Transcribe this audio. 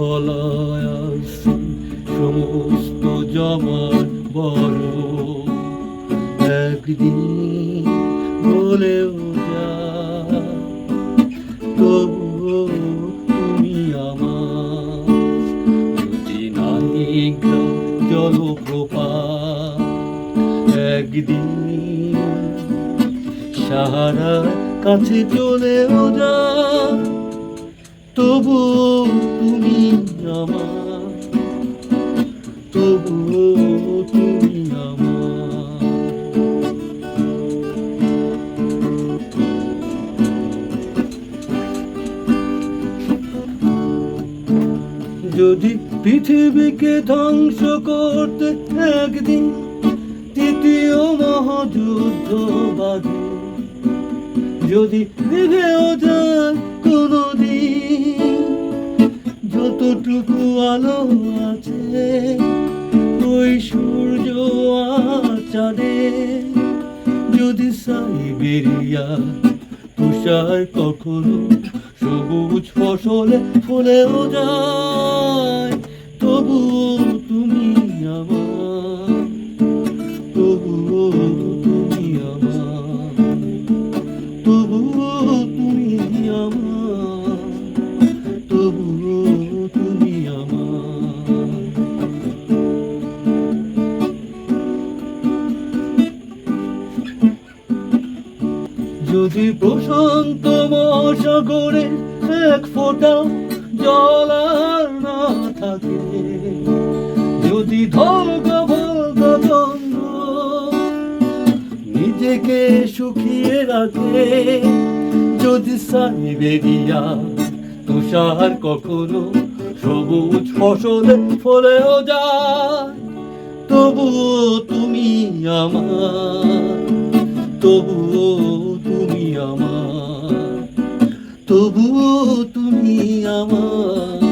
গলায় সমস্ত জমার বড়। একদিন বলেও যা, তবুও তুমি আমার। যদি নায়িকা জলপ্রপাত একদিন সাহারার কাছে চলেও যা। তবু তুমি তবু তুমি যদি পৃথিবীকে ধ্বংস করতে একদিন তৃতীয় মহাযুদ্ধ বাজে যদি যায় কোনো যতটুকু আলো আছে? ওই সূর্য আচারে যদি সাই বেরিয়া তুষার কখনো সবুজ ফসলে ফুলেও যায়, তবুও যদি প্রশান্ত মহাসাগরে এক ফোঁটা জল আর না থাকে, যদি ধলকা ভলকা চন্দ্র নিজেকে শুকিয়ে রাখে, যদি সাইবেরিয়া তুষার কখনো সবুজ ফসলে ফলেও যায়, তবুও তুমি আমার, তবুও আমার তবুও তুমি আমার।